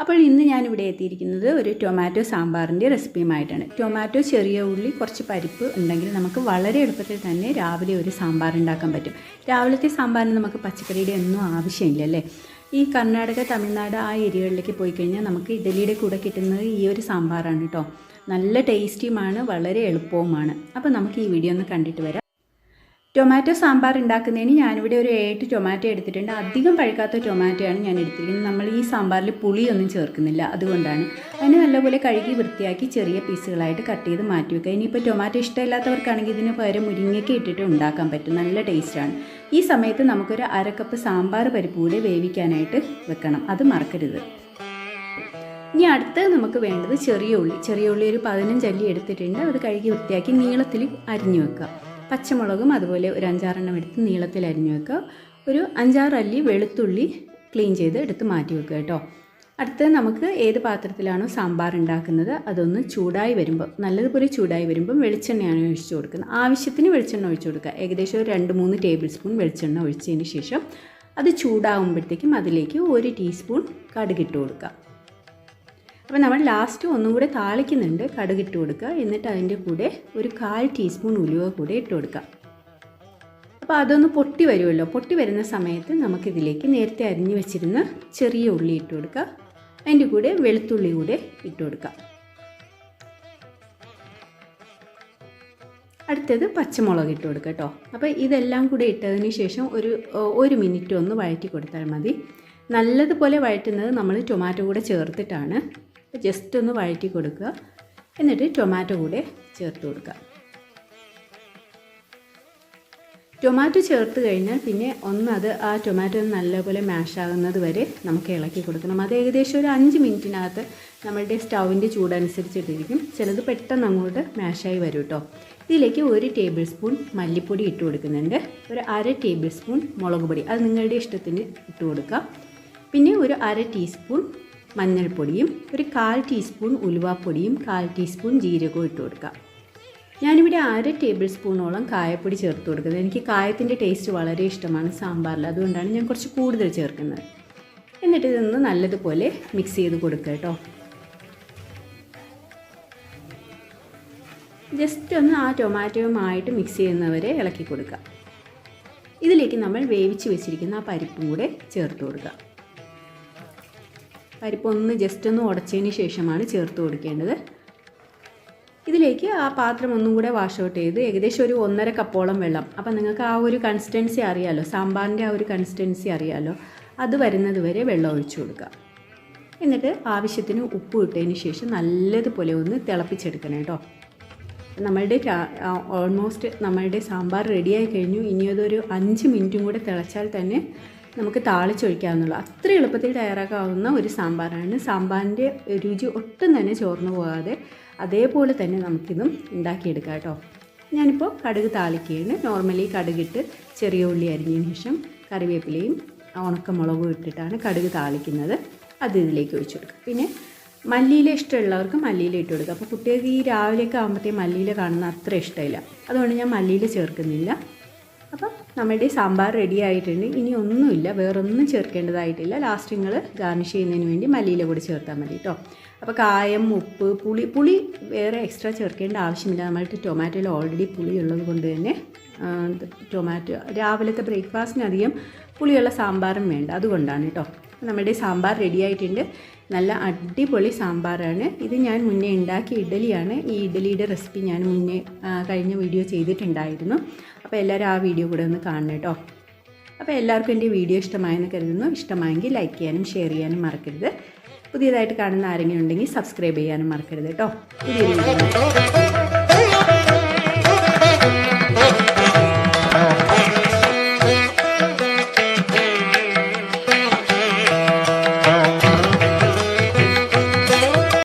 അപ്പോൾ ഇന്ന് ഞാനിവിടെ എത്തിയിരിക്കുന്നത് ഒരു ടൊമാറ്റോ സാമ്പാറിന്റെ റെസിപ്പിയുമായിട്ടാണ് ടൊമാറ്റോ ചെറിയ ഉള്ളി കുറച്ച് പരിപ്പ് ഉണ്ടെങ്കിൽ നമുക്ക് വളരെ എളുപ്പത്തിൽ തന്നെ രാവിലെ ഒരു സാമ്പാർ ഉണ്ടാക്കാൻ പറ്റും. രാവിലത്തെ സാമ്പാറിന് നമുക്ക് പച്ചക്കറിയുടെ ഒന്നും ആവശ്യമില്ല അല്ലേ? ഈ കർണാടക തമിഴ്നാട് ആ ഏരിയകളിലേക്ക് പോയി കഴിഞ്ഞാൽ നമുക്ക് ഇഡലിയുടെ കൂടെ കിട്ടുന്നത് ഈ ഒരു സാമ്പാറാണ് കേട്ടോ. നല്ല ടേസ്റ്റിയുമാണ് വളരെ എളുപ്പവുമാണ്. അപ്പോൾ നമുക്ക് ഈ വീഡിയോ ഒന്ന് കണ്ടിട്ട് വരാം. ടൊമാറ്റോ സാമ്പാർ ഉണ്ടാക്കുന്നതിന് ഞാനിവിടെ ഒരു ഏട്ട് ടൊമാറ്റോ എടുത്തിട്ടുണ്ട്. അധികം പഴുക്കാത്ത ടൊമാറ്റോയാണ് ഞാൻ എടുത്തിരിക്കുന്നത്. നമ്മൾ ഈ സാമ്പാറിൽ പുളിയൊന്നും ചേർക്കുന്നില്ല. അതുകൊണ്ടാണ്. അതിന് നല്ലപോലെ കഴുകി വൃത്തിയാക്കി ചെറിയ പീസുകളായിട്ട് കട്ട് ചെയ്ത് മാറ്റി വെക്കുക. ഇനിയിപ്പോൾ ടൊമാറ്റോ ഇഷ്ടമില്ലാത്തവർക്കാണെങ്കിൽ ഇതിന് പകരം മുരിങ്ങയ്ക്ക് ഇട്ടിട്ട് ഉണ്ടാക്കാൻ പറ്റും. നല്ല ടേസ്റ്റാണ്. ഈ സമയത്ത് നമുക്കൊരു അരക്കപ്പ് സാമ്പാർ പരിപ്പ് കൂടി വേവിക്കാനായിട്ട് വെക്കണം. അത് മറക്കരുത്. ഇനി അടുത്ത് നമുക്ക് വേണ്ടത് ചെറിയ ഉള്ളി. ചെറിയ ഉള്ളി ഒരു പതിനഞ്ചല്ലി എടുത്തിട്ടുണ്ട്. അത് കഴുകി വൃത്തിയാക്കി നീളത്തിൽ അരിഞ്ഞു വെക്കുക. പച്ചമുളകും അതുപോലെ ഒരു അഞ്ചാറെണ്ണം എടുത്ത് നീളത്തിൽ അരിഞ്ഞു വെക്കുക. ഒരു അഞ്ചാറ് അല്ലി വെളുത്തുള്ളി ക്ലീൻ ചെയ്ത് എടുത്ത് മാറ്റി വെക്കുക കേട്ടോ. അടുത്ത് നമുക്ക് ഏത് പാത്രത്തിലാണോ സാമ്പാർ ഉണ്ടാക്കുന്നത് അതൊന്ന് ചൂടായി വരുമ്പോൾ നല്ലതുപോലെ ചൂടായി വരുമ്പം വെളിച്ചെണ്ണയാണ് ഒഴിച്ചു കൊടുക്കുന്നത്. ആവശ്യത്തിന് വെളിച്ചെണ്ണ ഒഴിച്ചു കൊടുക്കുക. ഏകദേശം ഒരു രണ്ട് മൂന്ന് ടേബിൾ സ്പൂൺ വെളിച്ചെണ്ണ ഒഴിച്ചതിന് ശേഷം അത് ചൂടാകുമ്പോഴത്തേക്കും അതിലേക്ക് ഒരു ടീസ്പൂൺ കടുകിട്ട് കൊടുക്കുക. അപ്പോൾ നമ്മൾ ലാസ്റ്റ് ഒന്നും കൂടെ താളിക്കുന്നുണ്ട്. കടുകിട്ട് കൊടുക്കുക. എന്നിട്ട് അതിന്റെ കൂടെ ഒരു കാൽ ടീസ്പൂൺ ഉലുവ കൂടെ ഇട്ട് കൊടുക്കുക. അപ്പോൾ അതൊന്ന് പൊട്ടി വരുമല്ലോ. പൊട്ടി വരുന്ന സമയത്ത് നമുക്കിതിലേക്ക് നേരത്തെ അരിഞ്ഞു വെച്ചിരുന്ന ചെറിയ ഉള്ളി ഇട്ട് കൊടുക്കുക. അതിന്റെ കൂടെ വെളുത്തുള്ളി കൂടെ ഇട്ട് കൊടുക്കുക. അടുത്തത് പച്ചമുളക് ഇട്ട് കൊടുക്കുക കേട്ടോ. അപ്പോൾ ഇതെല്ലാം കൂടെ ഇട്ടതിന് ശേഷം ഒരു ഒരു മിനിറ്റ് ഒന്ന് വഴറ്റി കൊടുത്താൽ മതി. നല്ലതുപോലെ വഴറ്റുന്നത് നമ്മൾ ടൊമാറ്റോ കൂടെ ചേർത്തിട്ടാണ്. ജസ്റ്റ് ഒന്ന് വഴറ്റി കൊടുക്കുക. എന്നിട്ട് ടൊമാറ്റോ കൂടെ ചേർത്ത് കൊടുക്കുക. ടൊമാറ്റോ ചേർത്ത് കഴിഞ്ഞാൽ പിന്നെ ഒന്ന് അത് ആ ടൊമാറ്റോ നല്ലപോലെ മാഷാകുന്നത് വരെ നമുക്ക് ഇളക്കി കൊടുക്കണം. അത് ഏകദേശം ഒരു അഞ്ച് മിനിറ്റിനകത്ത് നമ്മളുടെ സ്റ്റൗവിന്റെ ചൂടനുസരിച്ചിട്ടിരിക്കും. ചിലത് പെട്ടെന്ന് അങ്ങോട്ട് മാഷായി വരും കേട്ടോ ഇതിലേക്ക് ഒരു ടേബിൾ സ്പൂൺ മല്ലിപ്പൊടി ഇട്ട് കൊടുക്കുന്നുണ്ട്. ഒരു അര ടേബിൾ സ്പൂൺ മുളക് പൊടി. അത് നിങ്ങളുടെ ഇഷ്ടത്തിന് ഇട്ട് കൊടുക്കാം. പിന്നെ ഒരു അര ടീസ്പൂൺ മഞ്ഞൾപ്പൊടിയും ഒരു കാൽ ടീസ്പൂൺ ഉലുവാപ്പൊടിയും കാൽ ടീസ്പൂൺ ജീരകവും ഇട്ട് കൊടുക്കുക ഞാനിവിടെ അര ടേബിൾ സ്പൂണോളം കായപ്പൊടി ചേർത്ത് കൊടുക്കുന്നത്. എനിക്ക് കായത്തിന്റെ ടേസ്റ്റ് വളരെ ഇഷ്ടമാണ് സാമ്പാറിൽ. അതുകൊണ്ടാണ് ഞാൻ കുറച്ച് കൂടുതൽ ചേർക്കുന്നത്. എന്നിട്ട് ഇതൊന്ന് നല്ലതുപോലെ മിക്സ് ചെയ്ത് കൊടുക്കുക കേട്ടോ. ജസ്റ്റ് ഒന്ന് ആ ടൊമാറ്റോയുമായിട്ട് മിക്സ് ചെയ്യുന്നവരെ ഇളക്കി കൊടുക്കുക. ഇതിലേക്ക് നമ്മൾ വേവിച്ച് വെച്ചിരിക്കുന്ന ആ പരിപ്പും കൂടെ ചേർത്ത് കൊടുക്കുക. പരിപ്പ് ഒന്ന് ജസ്റ്റ് ഒന്ന് ഉടച്ചതിന് ശേഷമാണ് ചേർത്ത് കൊടുക്കേണ്ടത്. ഇതിലേക്ക് ആ പാത്രം ഒന്നും കൂടെ വാഷ് ഔട്ട് ചെയ്ത് ഏകദേശം ഒരു ഒന്നര കപ്പോളം വെള്ളം. അപ്പം നിങ്ങൾക്ക് ആ ഒരു കൺസിസ്റ്റൻസി അറിയാമല്ലോ സാമ്പാറിന്റെ ആ ഒരു കൺസിസ്റ്റൻസി അറിയാമല്ലോ അത് വരുന്നത് വരെ വെള്ളം ഒഴിച്ചു കൊടുക്കുക. എന്നിട്ട് ആവശ്യത്തിന് ഉപ്പ് ഇട്ടതിന് ശേഷം നല്ലതുപോലെ ഒന്ന് തിളപ്പിച്ചെടുക്കണം കേട്ടോ. നമ്മളുടെ ഓൾമോസ്റ്റ് നമ്മളുടെ സാമ്പാർ റെഡിയായി കഴിഞ്ഞു. ഇനി അതൊരു അഞ്ച് മിനിറ്റും കൂടെ തിളച്ചാൽ തന്നെ നമുക്ക് താളിച്ചൊഴിക്കാവുന്നുള്ളൂ. അത്ര എളുപ്പത്തിൽ തയ്യാറാക്കാവുന്ന ഒരു സാമ്പാറാണ്. സാമ്പാറിന്റെ രുചി ഒട്ടും തന്നെ ചോർന്നു പോകാതെ അതേപോലെ തന്നെ നമുക്കിതും ഉണ്ടാക്കിയെടുക്കാം കേട്ടോ. ഞാനിപ്പോൾ കടുക് താളിക്കുകയാണ്. നോർമലി കടുകിട്ട് ചെറിയ ഉള്ളി അരിഞ്ഞതിന് ശേഷം കറിവേപ്പിലയും ഉണക്കമുളകും ഇട്ടിട്ടാണ് കടുക് താളിക്കുന്നത്. അത് ഇതിലേക്ക് ഒഴിച്ചു കൊടുക്കുക പിന്നെ മല്ലിയില ഇഷ്ടമുള്ളവർക്ക് മല്ലിയില ഇട്ട് കൊടുക്കുക അപ്പോൾ കുട്ടികൾക്ക് ഈ രാവിലെയൊക്കെ ആകുമ്പോഴത്തേക്കും മല്ലിയില കാണുന്ന അത്ര ഇഷ്ടമില്ല. അതുകൊണ്ട് ഞാൻ മല്ലിയില ചേർക്കുന്നില്ല. അപ്പം നമ്മുടെ സാമ്പാർ റെഡി ആയിട്ടുണ്ട്. ഇനി ഒന്നുമില്ല വേറൊന്നും ചേർക്കേണ്ടതായിട്ടില്ല. ലാസ്റ്റ് നിങ്ങൾ ഗാർണിഷ് ചെയ്യുന്നതിന് വേണ്ടി മല്ലിയില കൂടി ചേർത്താൽ മതി കേട്ടോ അപ്പോൾ കായം ഉപ്പ് പുളി പുളി വേറെ എക്സ്ട്രാ ചേർക്കേണ്ട ആവശ്യമില്ല. നമ്മൾക്ക് ടൊമാറ്റോയിൽ ഓൾറെഡി പുളി ഉള്ളത് കൊണ്ട് തന്നെ ടൊമാറ്റോ രാവിലത്തെ ബ്രേക്ക്ഫാസ്റ്റിനധികം പുളിയുള്ള സാമ്പാറും വേണ്ട. അതുകൊണ്ടാണ് കേട്ടോ നമ്മുടെ സാമ്പാർ റെഡി ആയിട്ടുണ്ട് നല്ല അടിപൊളി സാമ്പാറാണ്. ഇത് ഞാൻ മുന്നേ ഉണ്ടാക്കിയ ഇഡലിയാണ് ഈ ഇഡലിയുടെ റെസിപ്പി ഞാൻ മുന്നേ കഴിഞ്ഞ വീഡിയോ ചെയ്തിട്ടുണ്ടായിരുന്നു. അപ്പോൾ എല്ലാവരും ആ വീഡിയോ കൂടെ ഒന്ന് കാണണം കേട്ടോ. അപ്പോൾ എല്ലാവർക്കും എന്റെ വീഡിയോ ഇഷ്ടമായെന്ന് കരുതുന്നു. ഇഷ്ടമായെങ്കിൽ ലൈക്ക് ചെയ്യാനും ഷെയർ ചെയ്യാനും മറക്കരുത്. പുതിയതായിട്ട് കാണുന്ന ആരെങ്കിലും ഉണ്ടെങ്കിൽ സബ്സ്ക്രൈബ് ചെയ്യാനും മറക്കരുത് കേട്ടോ. വീഡിയോ